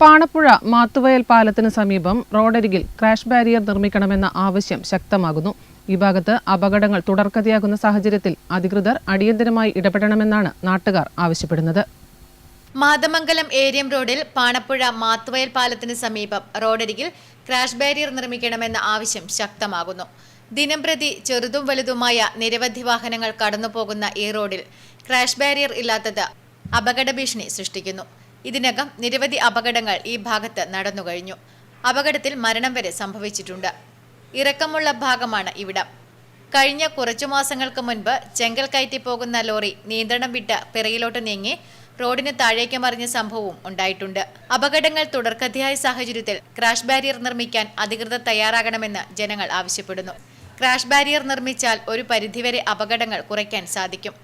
പാണപ്പുഴ മാത്തുവയൽ പാലത്തിന് സമീപം റോഡരികിൽ ക്രാഷ് ബാരിയർ നിർമ്മിക്കണമെന്ന ആവശ്യം ശക്തമാകുന്നു. ഈ ഭാഗത്ത് അപകടങ്ങൾ തുടർക്കഥയാകുന്ന സാഹചര്യത്തിൽ അധികൃതർ അടിയന്തരമായി ഇടപെടണമെന്നാണ് നാട്ടുകാർ ആവശ്യപ്പെടുന്നത്. മാതമംഗലം ഏരിയം റോഡിൽ പാണപ്പുഴ മാത്തുവയൽ പാലത്തിന് സമീപം റോഡരികിൽ ക്രാഷ് ബാരിയർ നിർമ്മിക്കണമെന്ന ആവശ്യം ശക്തമാകുന്നു. ദിനംപ്രതി ചെറുതും വലുതുമായ നിരവധി വാഹനങ്ങൾ കടന്നുപോകുന്ന ഈ റോഡിൽ ക്രാഷ് ബാരിയർ ഇല്ലാത്തത് അപകട ഭീഷണി സൃഷ്ടിക്കുന്നു. ഇതിനകം നിരവധി അപകടങ്ങൾ ഈ ഭാഗത്ത് നടന്നുകഴിഞ്ഞു അപകടത്തിൽ മരണം വരെ സംഭവിച്ചിട്ടുണ്ട്. ഇറക്കമുള്ള ഭാഗമാണ് ഇവിടം. കഴിഞ്ഞ കുറച്ചു മാസങ്ങൾക്ക് മുൻപ് ചെങ്കൽ കയറ്റി പോകുന്ന ലോറി നിയന്ത്രണം വിട്ട് പിറകിലോട്ട് നീങ്ങി റോഡിന് താഴേക്ക് മറിഞ്ഞ സംഭവവും ഉണ്ടായിട്ടുണ്ട്. അപകടങ്ങൾ തുടർക്കഥയായ സാഹചര്യത്തിൽ ക്രാഷ് ബാരിയർ നിർമ്മിക്കാൻ അധികൃതർ തയ്യാറാകണമെന്ന് ജനങ്ങൾ ആവശ്യപ്പെടുന്നു. ക്രാഷ് ബാരിയർ നിർമ്മിച്ചാൽ ഒരു പരിധിവരെ അപകടങ്ങൾ കുറയ്ക്കാൻ സാധിക്കും.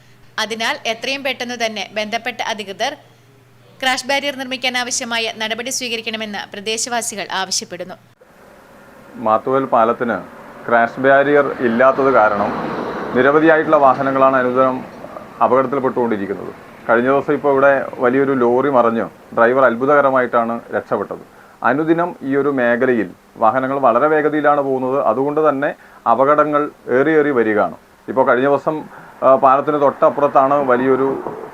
അതിനാൽ എത്രയും പെട്ടെന്ന് തന്നെ ബന്ധപ്പെട്ട അധികൃതർ ക്രാഷ് ബാരിയർ നിർമ്മിക്കാൻ ആവശ്യമായ നടപടി സ്വീകരിക്കണമെന്ന് പ്രദേശവാസികൾ ആവശ്യപ്പെടുന്നു. മാത്തുവൽ പാലത്തിന് ക്രാഷ് ബാരിയർ ഇല്ലാത്തത് കാരണം നിരവധിയായിട്ടുള്ള വാഹനങ്ങളാണ് അനുദിനം അപകടത്തിൽപ്പെട്ടുകൊണ്ടിരിക്കുന്നത്. കഴിഞ്ഞ ദിവസം ഇപ്പോൾ ഇവിടെ വലിയൊരു ലോറി മറിഞ്ഞ് ഡ്രൈവർ അത്ഭുതകരമായിട്ടാണ് രക്ഷപ്പെട്ടത്. അനുദിനം ഈ ഒരു മേഖലയിൽ വാഹനങ്ങൾ വളരെ വേഗതയിലാണ് പോകുന്നത്. അതുകൊണ്ട് തന്നെ അപകടങ്ങൾ ഏറിയേറി വരികയാണ്. ഇപ്പോൾ കഴിഞ്ഞ ദിവസം പാലത്തിന് തൊട്ടപ്പുറത്താണ് വലിയൊരു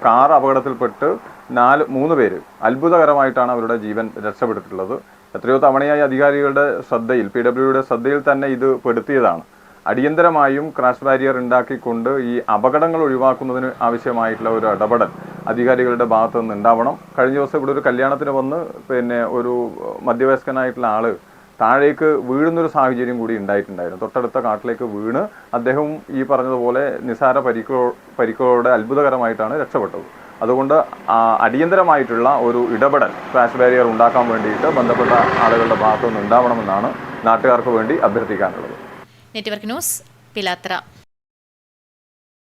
കാർ അപകടത്തിൽപ്പെട്ട് നാല് മൂന്ന് പേര് അത്ഭുതകരമായിട്ടാണ് അവരുടെ ജീവൻ രക്ഷപ്പെട്ടിട്ടുള്ളത്. എത്രയോ തവണയായി അധികാരികളുടെ ശ്രദ്ധയിൽ പി ഡബ്ല്യുയുടെ ശ്രദ്ധയിൽ തന്നെ ഇത് പെടുത്തിയതാണ്. അടിയന്തരമായും ക്രാഷ് ബാരിയർ ഉണ്ടാക്കിക്കൊണ്ട് ഈ അപകടങ്ങൾ ഒഴിവാക്കുന്നതിന് ആവശ്യമായിട്ടുള്ള ഒരു ഇടപെടൽ അധികാരികളുടെ ഭാഗത്ത് നിന്ന് ഉണ്ടാവണം. കഴിഞ്ഞ ദിവസം ഇവിടെ ഒരു കല്യാണത്തിന് വന്ന് പിന്നെ ഒരു മധ്യവയസ്കനായിട്ടുള്ള ആൾ താഴേക്ക് വീഴുന്നൊരു സാഹചര്യം കൂടി ഉണ്ടായിട്ടുണ്ടായിരുന്നു. തൊട്ടടുത്ത കാട്ടിലേക്ക് വീണ് അദ്ദേഹം ഈ പറഞ്ഞതുപോലെ നിസാര പരിക്കോ പരിക്കുകളോടെ അത്ഭുതകരമായിട്ടാണ് രക്ഷപ്പെട്ടത്. അതുകൊണ്ട് അടിയന്തരമായിട്ടുള്ള ഒരു ഇടപെടൽ ക്രാഷ് ബാരിയർ ഉണ്ടാക്കാൻ വേണ്ടിയിട്ട് ബന്ധപ്പെട്ട ആളുകളുടെ ഭാഗത്തുനിന്ന് ഉണ്ടാവണമെന്നാണ് നാട്ടുകാർക്ക് വേണ്ടി അഭ്യർത്ഥിക്കാനുള്ളത്. നെറ്റ്വർക്ക് ന്യൂസ് പിലാത്ര